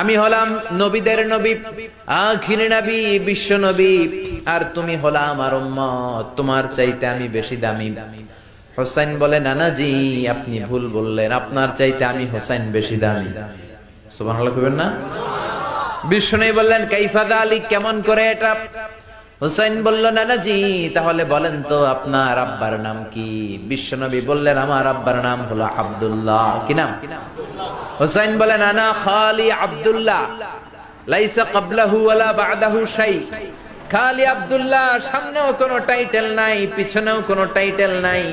আমি হলাম নবীদের নবী, আখির নবী, বিশ্ব নবী। আর তুমি হলা আমার উম্মত, তোমার চাইতে আমি বেশি দামি। হোসাইন বলে, নানাজি, আপনি ভুল বললেন, আপনার চাইতে আমি হোসাইন বেশি দামি। কইবেন না? বিষ্ণু বললেন কাইফাদা আলী কেমন করে এটা? হুসাইন বলল, নানাজি, তাহলে বলেন তো, আপনার আব্বার নাম কি? বিশ্বনবী বললেন, আমার আব্বার নাম হলো আব্দুল্লাহ। কি নাম? হুসাইন বলেন, আনা খালি আব্দুল্লাহ, লাইসা ক্বাবলাহু ওয়ালা বা'দাহু শাই। খালি আব্দুল্লাহ, সামনেও কোনো টাইটেল নাই, পিছনেও কোনো টাইটেল নাই।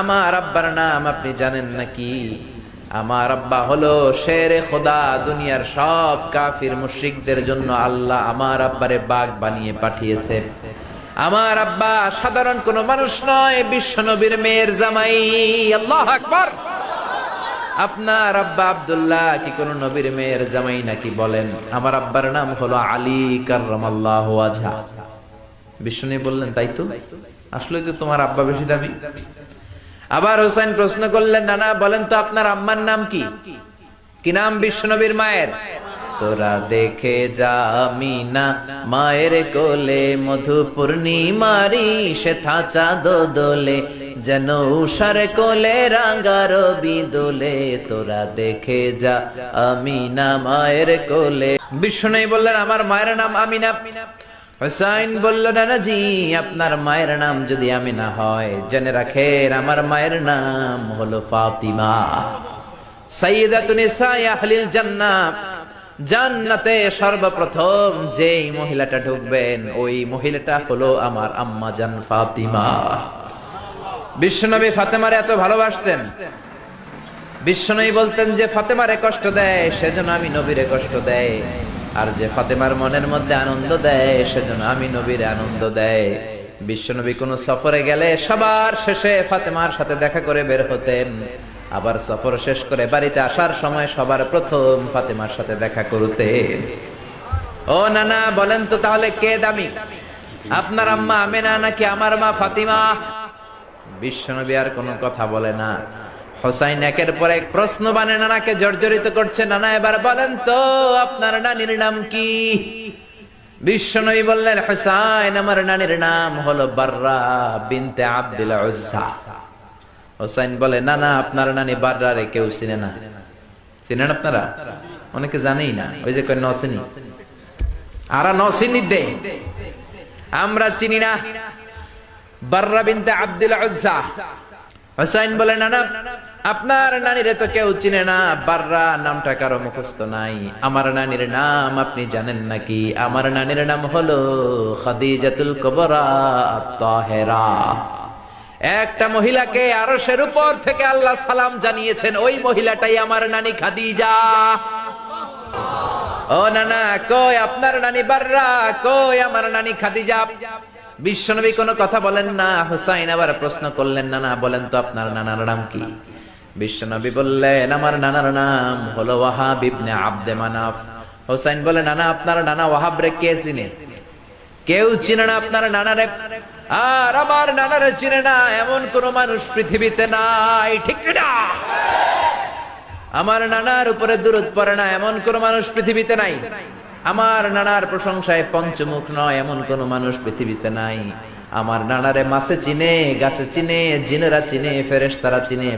আমার আব্বার নাম আপনি জানেন নাকি? আমার আব্বা হলো শেরে খোদা, দুনিয়ার সব কাফির মুশরিকদের জন্য আল্লাহ আমার আব্বারে বাঘ বানিয়ে পাঠিয়েছে। আমার আব্বা সাধারণ কোনো মানুষ নয় বিশ্ব নবীর মেয়ের জামাই। আল্লাহ আকবার! আপনার আব্বা আব্দুল্লাহ কি কোন নবীর মেয়ের জামাই নাকি বলেন? আমার আব্বার নাম হলো আলী কার্রামাল্লাহু আজহা বিষ্ণু বললেন, তাই তো? আসলে তো তোমার আব্বা বেশি দামি। আবার হোসেন প্রশ্ন করলেন, নানা, বলেন তো আপনার আম্মার নাম কি? কি নাম বিশ্বনবীর মায়ের? তোরা দেখে যা মিনা মায়ের কোলে মধু পূর্ণিমারি সে থাচা দোলে যেন উষার কোলে রাঙ্গার বিদোলে, তোরা দেখে যা আমিনা মায়ের কোলে। বিষ্ণু বললেন, আমার মায়ের নাম আমিনা। হুসাইন নানাজি, আপনার মায়ের নাম যদি আমি না হয়, জেনে রাখেন আমার মায়ের নাম হলো ফাতিমা। আহলিল জান্নাতে সর্বপ্রথম যেই মহিলাটা ঢুকবেন, ওই মহিলাটা হলো আমার আম্মা জান ফাতিমা। বিশ্বনবী ফাতেমার এত ভালোবাসতেন। বিশ্বনবী বলতেন যে ফাতেমারে কষ্ট দেয়, সেজন্য আমি নবীরে কষ্ট দেয়। আর যে ফাতেমার মনের মধ্যে আনন্দ দেয়, সেজন্য আমি নবীর আনন্দ দেয়। বিশ্বনবী কোন সফরে গেলে সবার শেষে ফাতেমার সাথে দেখা করে বের হতেন। আবার সফর শেষ করে বাড়িতে আসার সময় সবার প্রথম ফাতেমার সাথে দেখা করতেন। ও নানা, বলেন তো তাহলে কে দামি? আপনার আম্মা আমেনা নাকি আমার মা ফাতিমা? বিশ্বনবী আর কোনো কথা বলে না। হোসাইন একের পর এক প্রশ্ন বানে, নানাকে জর্জরিত করছে। নানা এবার বলেন, তো আপনার নানির নাম কি? বিশ্বনবী বললেন, হোসাইন, আমার নানির নাম হলো বাররা বিনতে আব্দুল উজ্জা। হোসাইন বলে না না আপনার নানি বাররা রে কেউ চিনে না। চিনেন আপনারা? অনেকে জানেই না। ওই যে কয় নসিনি আরা নসিনি দে আমরা চিনি না। আপনার তো কেউ চিনে না নামটা কারও মুখস্থ নাই। আমার নানির নাম আপনি জানেন নাকি? আমার নানির নাম হলো খাদিজাতুল কুবরা একটা মহিলাকে আরশের উপর থেকে আল্লাহ সালাম জানিয়েছেন, ওই মহিলাটাই আমার নানি খাদিজা। ও নানা, কই আপনার নানি বাররা? কই আমার নানি খাদিজা? বিশ্বনবী কোনো কথা বলেন না, হুসাইন আবার প্রশ্ন করলেন, নানা, বলেন তো আপনার নানার নাম কি? বিশ্বনবী বললেন, আমার নানার নাম হলো ওয়াহাব ইবনে আব্দে মানাফ। হুসাইন বলে, নানা, আপনার নানা ওয়াহাব রে কে চিনে? কেউ চিনে না আপনার নানারে। আর আমার নানারে চিনে না, এমন কোন মানুষ পৃথিবীতে নাই, ঠিক না আমার নানার উপরে দূরত পড়ে না, এমন কোন মানুষ পৃথিবীতে নাই। আমার নানার প্রশংসায় পঞ্চমুখ নয়, এমন কোন মানুষ পৃথিবীতে নাই। আমার নানারে মাছে চিনে, গাছে চিনে, জিনেরা চিনে ফেরেস তারা চিনে